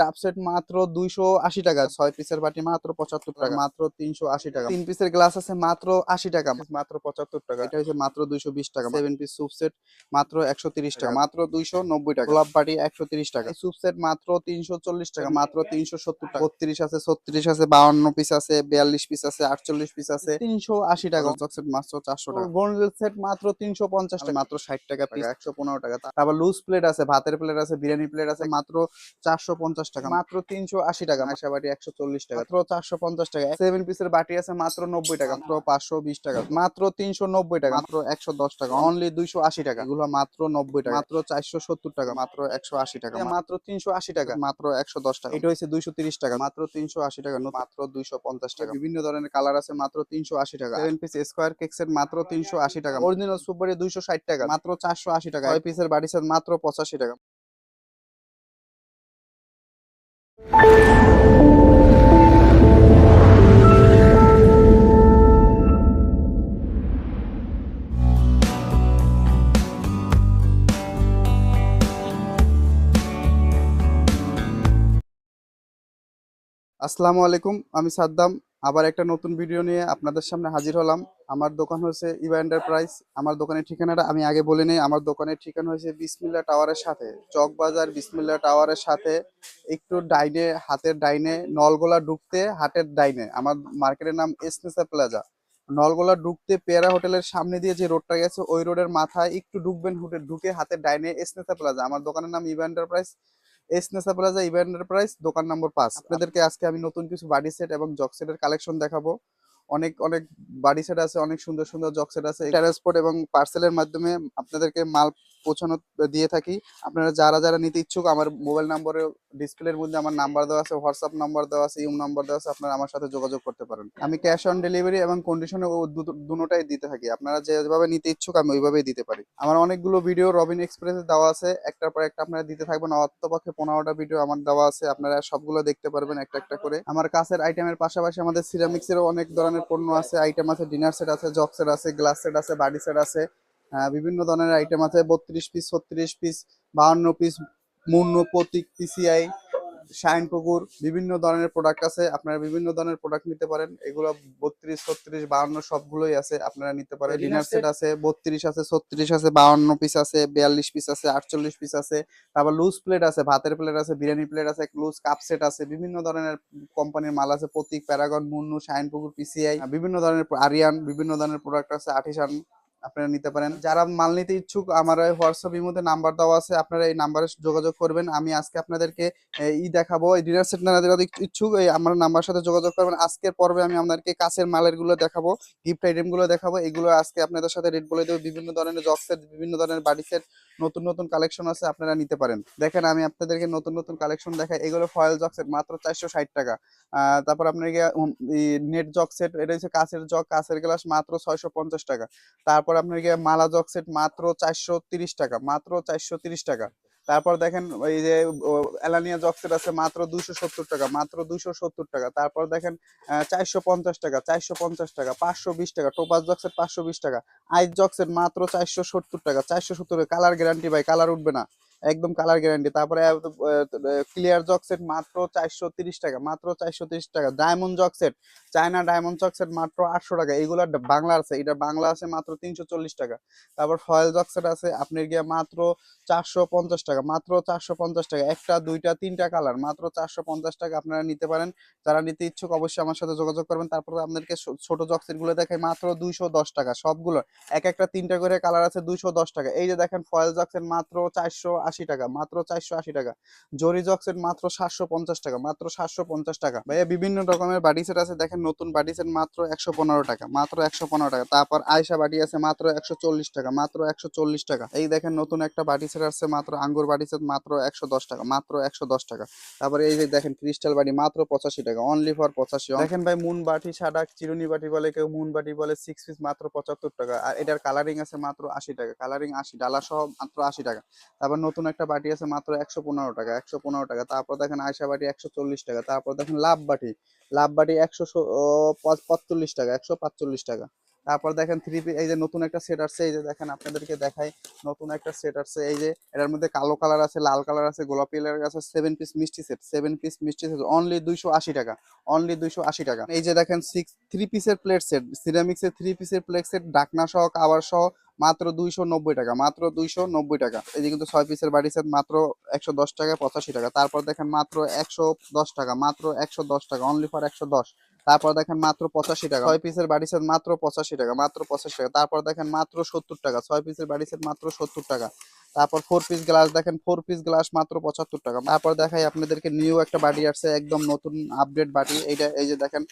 ডাব সেট মাত্র দুইশো আশি টাকা ছয় পিসের বাটি মাত্র পঁচাত্তর টাকা মাত্র তিনশো আশি টাকা। তিন পিসের গ্লাস আছে মাত্র আশি টাকা মাত্র পঁচাত্তর টাকা। এটা হচ্ছে মাত্র দুইশো বিশ টাকা। সেভেন পিস সেট মাত্র একশো তিরিশ টাকা। মাত্র দুইশো নব্বই টাকা। গোলাপ বাটি একশো তিরিশ টাকা। সেট মাত্র তিনশো চল্লিশ টাকা মাত্র তিনশো সত্তর টাকা। বত্রিশ আছে ছত্রিশ আছে বাউন্ন পিস আছে বিয়াল্লিশ পিস আছে আটচল্লিশ পিস আছে। তিনশো আশি টাকা। সেট মাত্র চারশো টাকা। গোল্ড সেট মাত্র তিনশো পঞ্চাশ টাকা মাত্র ষাট টাকা পিস একশো পনেরো টাকা। তারপর লুজ প্লেট আছে ভাতের প্লেট আছে বিরিয়ানি প্লেট আছে মাত্র চারশো পঞ্চাশ টাকা মাত্র তিনশো আশি টাকা মাসা বাটি একশো চল্লিশ টাকা মাত্র চারশো পঞ্চাশ টাকা সেভেন পিসের বাটি আছে মাত্র নব্বই টাকা মাত্র পাঁচশো বিশ টাকা মাত্র তিনশো নব্বই টাকা মাত্র একশো দশ টাকা অনলি দুইশো আশি টাকা এগুলো মাত্র নব্বই টাকা মাত্র চারশো সত্তর টাকা মাত্র একশো আশি টাকা মাত্র তিনশো আশি টাকা মাত্র একশো দশ টাকা এটা হচ্ছে দুইশো তিরিশ টাকা মাত্র তিনশো আশি টাকা মাত্র দুইশো পঞ্চাশ টাকা বিভিন্ন ধরনের কালার আছে মাত্র তিনশো আশি টাকা seven piece square cake set মাত্র তিনশো আশি টাকা অরিজিনাল সুপারি দুইশো ষাট টাকা মাত্র চারশো আশি টাকা ছয় পিসের বাড়ি সেট মাত্র পঁচাশি টাকা আসসালামু আলাইকুম আমি সাদ্দাম। আবার একটা নতুন ভিডিও নিয়ে আপনাদের সামনে হাজির হলাম। আমার দোকান হচ্ছে ইভা এন্টারপ্রাইজ আমার দোকানের ঠিকানাটা আমি আগে বলে নিই। আমার দোকানের ঠিকানা হচ্ছে বিসমিল্লা টাওয়ারের সাথে। চকবাজার বিসমিল্লা টাওয়ারের সাথে। একটু ডাইনে, হাতের ডাইনে, নলগোলা ঢুকতে হাটের ডাইনে। আমার মার্কেটের নাম এসনেসা প্লাজা নলগোলা ঢুকতে পেয়ারা হোটেলের সামনে দিয়ে যে রোডটা গেছে, ওই রোডের মাথায় একটু ঢুকবেন ঢুকে হাতের ডাইনে এসনেসা প্লাজা আমার দোকানের নাম ইভা এন্টারপ্রাইজ এসনেসা প্লাজা ইভেন্টের প্রাইস দোকান নম্বর পাঁচ। আপনাদেরকে আজকে আমি নতুন কিছু বাডি সেট এবং জক সেটের কালেকশন দেখাবো। অনেক অনেক বাড়ি সেট আছে অনেক সুন্দর সুন্দর জক সেট আছে। ট্রান্সপোর্ট এবং পার্সেলের মাধ্যমে আপনাদেরকে মাল পৌঁছানো দিয়ে থাকি। আপনারা যারা যারা নিতে ইচ্ছুক, আমার মোবাইল নম্বরে, ডিসপ্লের মধ্যে আমার নাম্বার দেওয়া আছে, হোয়াটসঅ্যাপ নাম্বার দেওয়া আছে ইউম নাম্বার দেওয়া আছে, আপনারা আমার সাথে যোগাযোগ করতে পারেন। আমি ক্যাশ অন ডেলিভারি এবং কন্ডিশনে দুটোটাই দিতে থাকি। আপনারা যেভাবে নিতে ইচ্ছুক, আমি ওইভাবেই দিতে পারি। আমার অনেকগুলো ভিডিও রবিন এক্সপ্রেসে দেওয়া আছে। একটার পর একটা আপনারা দিতে থাকবেন। অত্যপক্ষে পনেরোটা ভিডিও আমার দেওয়া আছে। আপনারা সবগুলো দেখতে পারবেন একটা একটা করে। আমার কাছের আইটেমের পাশাপাশি আমাদের সিরামিক্সেরও অনেক ধরনের পণ্য আছে। আইটেম আছে, ডিনার সেট আছে জক সেট আছে, গ্লাস সেট আছে, বাডি সেট আছে। বিভিন্ন ধরনের আইটেম আছে বত্রিশ পিস ছত্রিশ পিস বাহান্ন পিস মুন্ন প্রতীক পিসিআই শাইন পুকুর বিভিন্ন ধরনের প্রোডাক্ট আছে আপনারা বিভিন্ন ধরনের প্রোডাক্ট নিতে পারেন। এগুলো বত্রিশ ছত্রিশ বাহান্ন সবগুলোই আছে আপনারা নিতে পারেন। ডিনার সেট আছে বত্রিশ আছে ছত্রিশ আছে বাহান্ন পিস আছে বিয়াল্লিশ পিস আছে আটচল্লিশ পিস আছে। তারপর লুজ প্লেট আছে ভাতের প্লেট আছে বিরিয়ানি প্লেট আছে লুজ কাপ সেট আছে বিভিন্ন ধরনের কোম্পানির মাল আছে প্রতীক প্যারাগন মুন্নু শাইন পুকুর পিসিআই বিভিন্ন ধরনের আরিয়ান বিভিন্ন ধরনের প্রোডাক্ট আছে আর্টিসান আপনারা নিতে পারেন। যারা মাল নিতে ইচ্ছুক, আমার হোয়াটসঅ্যাপ এর মধ্যে নাম্বার দেওয়া আছে, আপনারা এই নাম্বারে যোগাযোগ করবেন। আমি আজকে আপনাদেরকে ই দেখাবো, এই ডিনার সেট যারা ইচ্ছুক, এই আমার নাম্বার সাথে যোগাযোগ করবেন। আজকের পর্বে আমি আপনাদেরকে কাছের মালেরগুলো দেখাবো গিফট আইটেমগুলো দেখাবো। এগুলো আজকে আপনাদের সাথে রেট বলে দেবো। বিভিন্ন ধরনের জক সেট বিভিন্ন ধরনের বাড়ি সেট নতুন নতুন কালেকশন আছে, আপনারা নিতে পারেন। দেখেন, আমি আপনাদেরকে নতুন নতুন কালেকশন দেখাই। এগুলো ফয়েল জক সেট মাত্র চারশো ষাট টাকা। তারপর আপনার নেট জক সেট এটা হচ্ছে কাছের জগ কাছের গ্লাস মাত্র ছয়শো পঞ্চাশ টাকা। তারপর আপনার মালা জক সেট মাত্র চারশো টাকা, মাত্র চারশো টাকা। তারপর দেখেন এই যে এলানিয়া জক সেট আছে মাত্র দুইশো সত্তর টাকা, মাত্র দুইশো সত্তর টাকা। তারপর দেখেন চারশো পঞ্চাশ টাকা, চারশো পঞ্চাশ টাকা, পাঁচশো বিশ টাকা টোপাস জক সেট পাঁচশো বিশ টাকা আইস জক সেট মাত্র চারশো সত্তর টাকা, চারশো সত্তর কালার গ্যারান্টি ভাই, কালার উঠবে না। একদম কালার গ্যারান্টি তারপরে ক্লিয়ার জক সেট মাত্র চারশো টাকা, মাত্র চারশো টাকা। Diamond jug set China diamond jug set মাত্র আটশো টাকা। এইগুলা বাংলা আছে, এটা বাংলা আছে মাত্র তিনশো চল্লিশ টাকা। তারপর ফয়েল জক সেট আছে, আপনার গিয়ে মাত্র চারশো পঞ্চাশ টাকা, মাত্র চারশো পঞ্চাশ টাকা। একটা, দুইটা, তিনটা কালার মাত্র চারশো পঞ্চাশ টাকা আপনারা নিতে পারেন। যারা নিতে ইচ্ছুক অবশ্যই আমার সাথে যোগাযোগ করবেন। তারপর আপনাদেরকে ছোট জক সেটগুলো দেখাই, মাত্র দুইশো দশ টাকা। সবগুলো, এক একটা তিনটা করে কালার আছে দুইশো দশ টাকা। এই যে দেখেন ফয়েল জক সেট মাত্র চারশো আশি টাকা, মাত্র চারশো আশি টাকা। জরি জক সেট মাত্র সাতশো পঞ্চাশ টাকা, মাত্র সাতশো পঞ্চাশ টাকা। ভাইয়া, বিভিন্ন রকমের বাডি সেট আছে, দেখেন নতুন বাডি সেট মাত্র একশো পনেরো টাকা, মাত্র একশো পনেরো টাকা। তারপর আয়সা বাটি আছে, মাত্র একশো চল্লিশ টাকা, মাত্র একশো চল্লিশ টাকা। এই দেখেন নতুন একটা বাটি সেট আসছে, মাত্র আঙ্গুর বাটি সেট মাত্র একশো দশ টাকা, মাত্র একশো দশ টাকা। তারপরে এই যে দেখেন ক্রিস্টাল বাটি মাত্র পঁচাশি টাকা অনলি ফর পঁচাশি। দেখেন ভাই মুন বাটি সাদা, চিরুনি বাটি বলে, কেউ মুন বাটি বলে সিক্স পিস মাত্র পঁচাত্তর টাকা। আর এটার কালারিং আছে মাত্র আশি টাকা কালারিং আশি ডালা সহ মাত্র আশি টাকা। তারপর নতুন একটা বাটি আছে মাত্র একশো পনেরো টাকা, একশো পনেরো টাকা। তারপর দেখেন আয়সা বাটি একশো চল্লিশ টাকা। তারপর দেখেন লাভ বাটি লাভ বাটি একশো পঁয়তাল্লিশ টাকা, একশো পাঁচচল্লিশ টাকা। তারপর দেখেন থ্রি পিস এই যে নতুন একটা সেট আসছে, এই যে দেখেন আপনাদেরকে দেখাই, নতুন একটা সেট আসছে, এই যে এটার মধ্যে কালো কালার আছে, লাল কালার আছে, গোলাপি কালার আছে সেভেন পিস মিষ্টি সেট সেভেন পিস মিষ্টি সেট অনলি দুইশো আশি টাকা অনলি দুইশো আশি টাকা। এই যে দেখেন সিক্স থ্রি পিসের প্লেট সেট সিরামিক্সের থ্রি পিসের প্লেট সেট ডাকনা সহ কাবার সহ, মাত্র দুইশো নব্বই টাকা, মাত্র দুইশো নব্বই টাকা। এই যে কিন্তু ছয় পিসের বাড়ি সেট মাত্র একশো দশ টাকা, পঁচাশি টাকা। তারপর দেখেন মাত্র একশো দশ টাকা, মাত্র একশো দশ টাকা অনলি ফর একশো দশ। তারপর দেখেন মাত্র পঁচাশি টাকা। ছয় পিসের বাড়ি সেট মাত্র পঁচাশি টাকা, মাত্র পঁচাশি টাকা। তারপর দেখেন মাত্র সত্তর টাকা, ছয় পিসের বাড়ি সেট মাত্র সত্তর টাকা। তারপর ফোর পিস গ্লাস দেখেন ফোর পিস গ্লাস মাত্র পঁচাত্তর টাকা। তারপর দেখাই আপনাদেরকে নিউ একটা বাড়ি আসছে, একদম নতুন আপডেট বাটি এইটা, এই যে দেখেন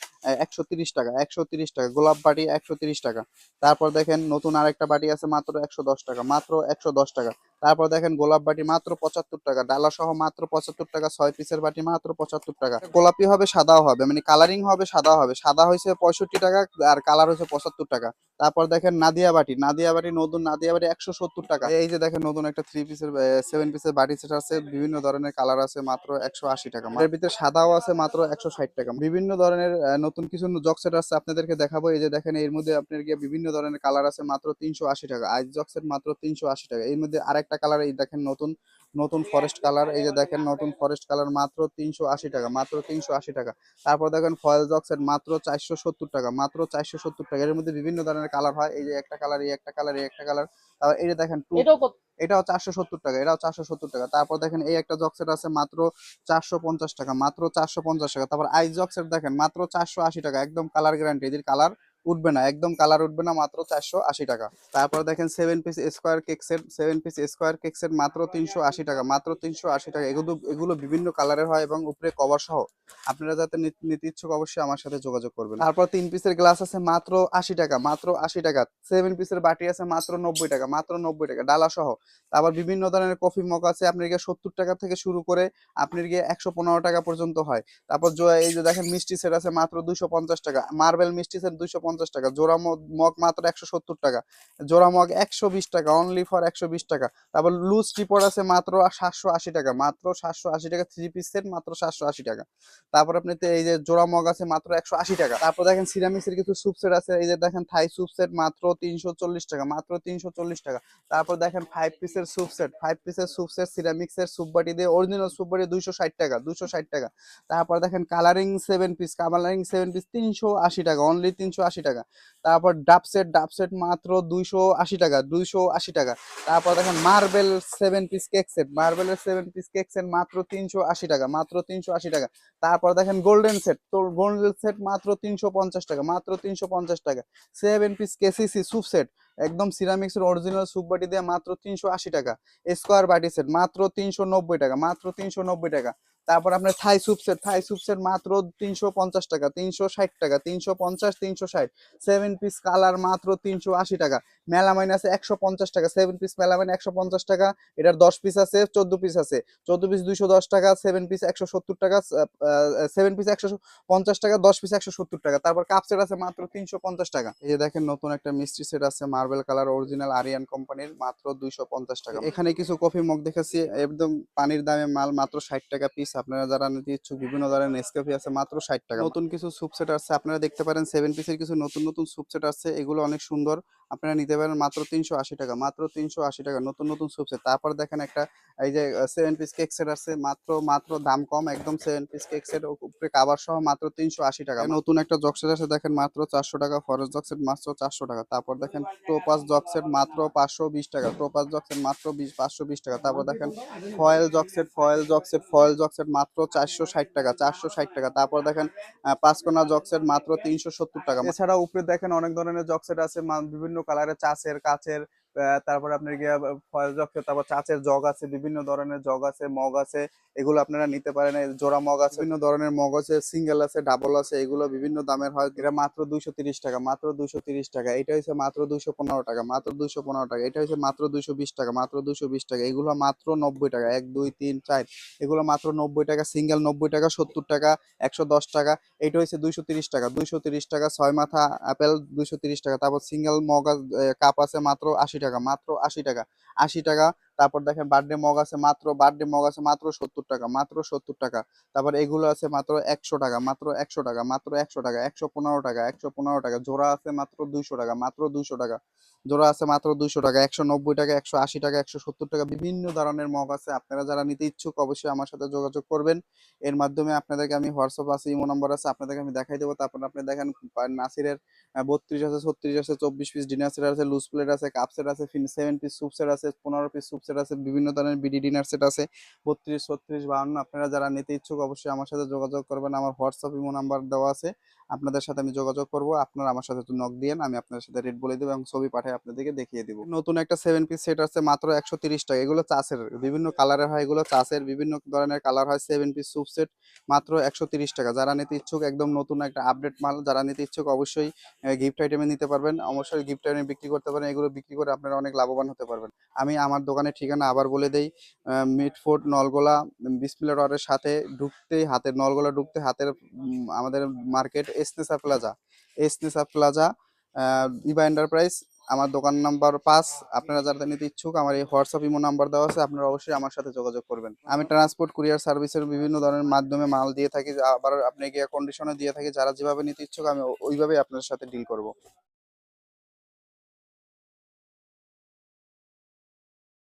একশো টাকা একশো টাকা, গোলাপ বাটি একশো টাকা। তারপর দেখেন নতুন আরেকটা বাটি আছে মাত্র একশো দশ টাকা, মাত্র একশো দশ টাকা। তারপর দেখেন গোলাপ বাটি মাত্র পঁচাত্তর টাকা, ডালা সহ মাত্র পঁচাত্তর টাকা, ছয় পিসের বাটি মাত্র পঁচাত্তর টাকা। গোলাপি হবে, সাদাও হবে মানে কালারিং হবে সাদা হবে। সাদা হয়েছে পঁয়ষট্টি টাকা আর কালার হয়েছে পঁচাত্তর টাকা। তারপর দেখেন নাদিয়া বাটি নাদিয়া বাটি, নতুন নাদিয়া বাটি একশো সত্তর টাকা। এই যে দেখেন নতুন একটা থ্রি পিসের সেভেন পিসের বাটি সেট আছে, বিভিন্ন ধরনের কালার আছে মাত্র একশো আশি টাকা। এর ভিতরে সাদাও আছে মাত্র একশো ষাট টাকা। বিভিন্ন ধরনের নতুন কিছু জক সেট আছে, আপনাদেরকে দেখাবো। এই যে দেখেন এর মধ্যে আপনার গিয়ে বিভিন্ন ধরনের কালার আছে মাত্র তিনশো আশি টাকা। আইস জক সেট মাত্র তিনশো আশি টাকা। এর মধ্যে আরেকটা কালার এই দেখেন নতুন নতুন ফরেস্ট কালার এই যে দেখেন নতুন ফরেস্ট কালার মাত্র তিনশো আশি টাকা মাত্র তিনশো আশি টাকা। তারপর দেখেন ফয়েল জক্সের মাত্র চারশো সত্তর টাকা মাত্র চারশো সত্তর টাকা। এর মধ্যে বিভিন্ন ধরনের কালার হয় এই যে একটা কালার এই একটা কালার এই একটা কালার তারপর এই যে দেখেন টু এটাও চারশো সত্তর টাকা এটাও চারশো সত্তর টাকা। তারপর দেখেন এই একটা জক্সেট আছে মাত্র চারশো পঞ্চাশ টাকা মাত্র চারশো পঞ্চাশ টাকা। তারপর আইস জক্সেট দেখেন মাত্র চারশো আশি টাকা একদম কালার গ্যারান্টি এদের কালার উঠবে না, একদম কালার উঠবে না মাত্র চারশো আশি টাকা। তারপর দেখেন seven piece square cake set seven piece square cake set মাত্র তিনশো আশি টাকা, মাত্র তিনশো আশি টাকা। এগুলো এগুলো বিভিন্ন কালারের হয় এবং উপরে কভার সহ। আপনারা যাতে নিতে ইচ্ছুক অবশ্যই আমার সাথে যোগাযোগ করবেন। তারপর তিন পিসের গ্লাস আছে মাত্র আশি টাকা, মাত্র আশি টাকা। সেভেন পিসের বাটি আছে মাত্র নব্বই টাকা, মাত্র নব্বই টাকা, ডালা সহ। তারপর বিভিন্ন ধরনের কফি মগ আছে আপনার গিয়ে সত্তর টাকা থেকে শুরু করে আপনার গিয়ে একশো পনেরো টাকা পর্যন্ত হয়। তারপর এই যে দেখেন মিষ্টি সেট আছে মাত্র দুইশো পঞ্চাশ টাকা, মার্বেল মিষ্টি সেট দুইশো পঞ্চাশ টাকা, জোড়া মগ মাত্র একশো সত্তর টাকা, জোড়া মগ একশো বিশ টাকা অনলি ফর একশো বিশ টাকা, তারপর লুজ টিপট আছে মাত্র সাতশো আশি টাকা, মাত্র সাতশো আশি টাকা থ্রি পিস সেট মাত্র সাতশো আশি টাকা, তারপর আপনি এই যে জোড়া মগ আছে মাত্র একশো আশি টাকা, তারপর দেখেন সিরামিক্সের কিছু স্যুপ সেট আছে, এই যে দেখেন থাই স্যুপ সেট মাত্র তিনশো চল্লিশ টাকা, মাত্র তিনশো চল্লিশ টাকা, তারপর দেখেন ফাইভ পিসের স্যুপ সেট ফাইভ পিসের স্যুপ সেট সিরামিক্সের স্যুপ বাটি দিয়ে অরিজিনাল স্যুপ বাটি দুইশো ষাট টাকা, দুইশো ষাট টাকা, তারপর দেখেন colouring seven piece colouring seven piece তিনশো আশি টাকা অনলি তিনশো আশি টাকা। তারপর ডাব সেট ডাব সেট মাত্র দুইশো আশি টাকা, দুইশো আশি টাকা। তারপর দেখেন marble seven piece cake set মার্বেলের সেভেন পিস কেক সেট মাত্র তিনশো আশি টাকা, মাত্র তিনশো আশি টাকা। তারপর দেখেন গোল্ডেন সেট, তো গোল্ডেন সেট মাত্র তিনশো পঞ্চাশ টাকা, মাত্র তিনশো পঞ্চাশ টাকা। Seven piece KCC soup set, একদম সিরামিক্সের অরিজিনাল সুপ বাটি দিয়ে মাত্র তিনশো আশি টাকা। স্কোয়ার বাটি সেট মাত্র তিনশো নব্বই টাকা, মাত্র তিনশো নব্বই টাকা। তারপর আপনার থাই সুপসের থাই সুপসের মাত্র তিনশো পঞ্চাশ টাকা, তিনশো ষাট টাকা, তিনশো পঞ্চাশ, তিনশো ষাট। সেভেন পিস কালার মাত্র তিনশো আশি টাকা। মেলামাইন আছে একশো পঞ্চাশ টাকা সেভেন পিস মেলা মেলামাইন একশো পঞ্চাশ টাকা, এটার দশ পিস আছে, চোদ্দ পিস আছে। চোদ্দ পিস দুইশো দশ টাকা সেভেন পিস একশো সত্তর টাকা সেভেন পিস একশো পঞ্চাশ টাকা, দশ পিস একশো সত্তর টাকা। তারপর কাপ সেট আছে মাত্র তিনশো পঞ্চাশ টাকা। এই যে দেখেন নতুন একটা মিষ্টি সেট আছে মার্বেল কালার অরিজিনাল আরিয়ান কোম্পানির মাত্র দুইশো পঞ্চাশ টাকা। এখানে কিছু কফি মগ দেখেছি, একদম পানির দামে মাল মাত্র ষাট টাকা পিস আপনারা যারা নিতে ইচ্ছুক, বিভিন্ন ধরনের নেসকাফি আছে, মাত্র ষাট টাকা। নতুন কিছু সুপ সেট আছে, আপনারা দেখতে পারেন সেভেন পিসের কিছু নতুন নতুন সুপ সেট আছে, এগুলো অনেক সুন্দর। আপনারা নিতে পারেন মাত্র তিনশো আশি টাকা, মাত্র তিনশো আশি টাকা, নতুন নতুন সুপ সেট তারপর দেখেন একটা, এই যে সেভেন পিস কেক সেট আছে, মাত্র মাত্র দাম কম, একদম সেভেন পিস কেক সেট উপরে কাবার সহ মাত্র তিনশো আশি টাকা। নতুন একটা জক সেট আছে, দেখেন মাত্র চারশো টাকা ফরেস্ট জক সেট মাত্র চারশো টাকা। তারপর দেখেন টোপাস জক সেট মাত্র পাঁচশো বিশ টাকা টোপাস জক সেট মাত্র বিশ, পাঁচশো বিশ টাকা। তারপর দেখেন foil jug set foil jug set foil jug set মাত্র চারশো ষাট টাকা, চারশো ষাট টাকা। তারপর দেখেন পাঁচকোনা জক সেট মাত্র তিনশো সত্তর টাকা। এছাড়া উপরে দেখেন অনেক ধরনের জক সেট আছে বিভিন্ন কালারের চাষের আহ, তারপর আপনার গিয়ে ফয়েল জগ তারপর চাচের জগ আছে, বিভিন্ন ধরনের জগ আছে, মগ আছে, এগুলো আপনারা নিতে পারেন জোড়া মগ আছে, বিভিন্ন ধরনের মগ আছে, সিঙ্গেল আছে, ডাবল আছে, এগুলো বিভিন্ন দামের হয়। এটা মাত্র দুইশো টাকা, মাত্র দুইশো টাকা। এটা হচ্ছে মাত্র দুইশো পনেরো টাকা, মাত্র দুইশো পনেরো টাকা। এটা হচ্ছে মাত্র দুইশো বিশ টাকা, মাত্র দুইশো বিশ টাকা। এগুলো মাত্র নব্বই টাকা, এক, দুই, তিন, চার। এগুলো মাত্র নব্বই টাকা, সিঙ্গেল নব্বই টাকা, সত্তর টাকা, একশো দশ টাকা। এটা হচ্ছে দুইশো টাকা দুইশো টাকা, ছয় মাথা আপেল দুইশো টাকা, তারপর সিঙ্গেল মগ কাপ আছে মাত্র আশি টাকা মাত্র আশি টাকা। আশি টাকা। তারপর দেখেন বার্থডে মগ আছে মাত্র বার্থডে মগ আছে মাত্র সত্তর টাকা, মাত্র সত্তর টাকা। তারপর এগুলো আছে মাত্র একশো টাকা, মাত্র একশো টাকা, মাত্র একশো টাকা, একশো পনেরো টাকা, একশো পনেরো টাকা। জোড়া আছে মাত্র দুইশো টাকা, মাত্র দুইশো টাকা। জোড়া আছে মাত্র দুইশো টাকা, একশো নব্বই টাকা, একশো আশি টাকা, একশো সত্তর টাকা। বিভিন্ন ধরনের মগ আছে, আপনারা যারা নিতে ইচ্ছুক অবশ্যই আমার সাথে যোগাযোগ করবেন। এর মাধ্যমে আপনাদেরকে আমি হোয়াটসঅ্যাপ আছে, ইমো নম্বর আছে, আপনাদেরকে আমি দেখাই দেবো। তারপর আপনি দেখেন নাসিরের বত্রিশ আছে, ছত্রিশ আছে, চব্বিশ পিস ডিনার সেট আছে লুজ প্লেট আছে কাপ সেট আছে সেভেন পিস সুপ সেট আছে পনেরো পিস সুপ সেট আছে, বিভিন্ন ধরনের বিডি ডিনার সেট আছে, বত্রিশ, ছত্রিশ বাহান্ন আপনারা যারা নিতে ইচ্ছুক অবশ্যই আমার সাথে যোগাযোগ করবেন, আমার হোয়াটসঅ্যাপ ইমো নাম্বার দেওয়া আছে। আপনাদের সাথে আমি যোগাযোগ করব। আপনারা আমার সাথে একটু নক দিয়েন, আমি আপনাদের সাথে রেট বলে দেবো এবং ছবি পাঠিয়ে আপনাদেরকে দেখিয়ে দিব। নতুন একটা সেভেন পিস সেট আছে মাত্র একশো টাকা। এগুলো চাষের, বিভিন্ন কালারের হয়। এগুলো চাষের বিভিন্ন ধরনের কালার হয়। সেভেন পিস সুপ সেট মাত্র একশো টাকা। যারা নিতে ইচ্ছুক একদম নতুন একটা আপডেট মাল, যারা নিতে ইচ্ছুক অবশ্যই গিফট আইটেমে নিতে পারবেন। অবশ্যই গিফট আইটেমে বিক্রি করতে পারেন। এগুলো বিক্রি করে আপনারা অনেক লাভবান হতে পারবেন। আমি আমার দোকানের ঠিকানা আবার বলে দেই মিটফোর্ট নলগোলা বিসমিল্লা রডের সাথে ঢুকতেই, হাতের, নলগোলা ঢুকতে হাতের আমাদের মার্কেট এসনেসা প্লাজা এসনেসা প্লাজা ইবা এন্টারপ্রাইজ আমার দোকান নাম্বার পাঁচ। আপনারা যারা নিতে ইচ্ছুক, আমার এই হোয়াটসঅ্যাপ ইমো নাম্বার দেওয়া আছে, আপনারা অবশ্যই আমার সাথে যোগাযোগ করবেন। আমি ট্রান্সপোর্ট কুরিয়ার সার্ভিসের বিভিন্ন ধরনের মাধ্যমে মাল দিয়ে থাকি, আবার আপনি গিয়ে কন্ডিশনে দিয়ে থাকি, যারা যেভাবে নিতে ইচ্ছুক, আমি ওইভাবেই আপনাদের সাথে ডিল করব।